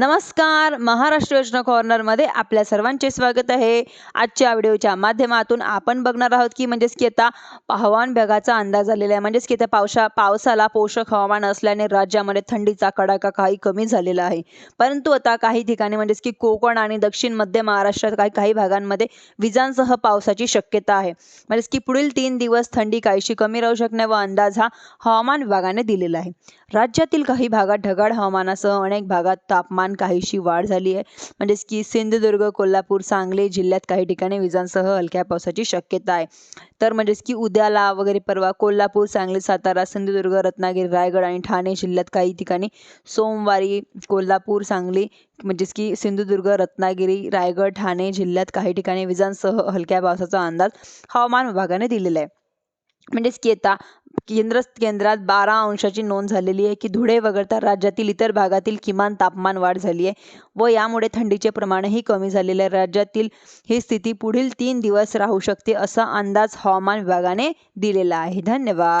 नमस्कार महाराष्ट्र योजना कॉर्नरमध्ये आपल्या सर्वांचे स्वागत आहे. आजच्या व्हिडिओच्या माध्यमातून आपण बघणार आहोत की म्हणजेच की आता हवामान विभागाचा अंदाज आलेला आहे. म्हणजेच की आता पावसा पावसाला पोषक हवामान असल्याने राज्यामध्ये थंडीचा कडाका काही कमी झालेला आहे. परंतु आता काही ठिकाणी म्हणजेच की कोकण आणि दक्षिण मध्य महाराष्ट्रात काही काही भागांमध्ये विजांसह पावसाची शक्यता आहे. म्हणजेच की पुढील तीन दिवस थंडी काहीशी कमी राहू शकणे व अंदाज हा हवामान विभागाने दिलेला आहे. राज्यातील काही भागात ढगाळ हवामानासह अनेक भागात तापमान काहीशी वाढ झाली आहे. म्हणजेच की सिंधुदुर्ग कोल्हापूर सांगली जिल्ह्यात काही ठिकाणी विजांसह हलक्या पावसाची शक्यता आहे. तर म्हणजेच की उद्याला वगैरे परवा कोल्हापूर सांगली सातारा सिंधुदुर्ग रत्नागिरी रायगड आणि ठाणे जिल्ह्यात काही ठिकाणी सोमवारी कोल्हापूर सांगली म्हणजेच की सिंधुदुर्ग रत्नागिरी रायगड ठाणे जिल्ह्यात काही ठिकाणी विजांसह हलक्या पावसाचा अंदाज हवामान विभागाने दिलेला आहे. म्हणजेच की आता केंद्र केंद्रात बारा अंशाची नोंद झालेली आहे की धुळे वगळता राज्यातील इतर भागातील किमान तापमान वाढ झाली आहे व यामुळे थंडीचे प्रमाणही कमी झालेले आहे. राज्यातील ही स्थिती पुढील तीन दिवस राहू शकते असा अंदाज हवामान विभागाने दिलेला आहे. धन्यवाद.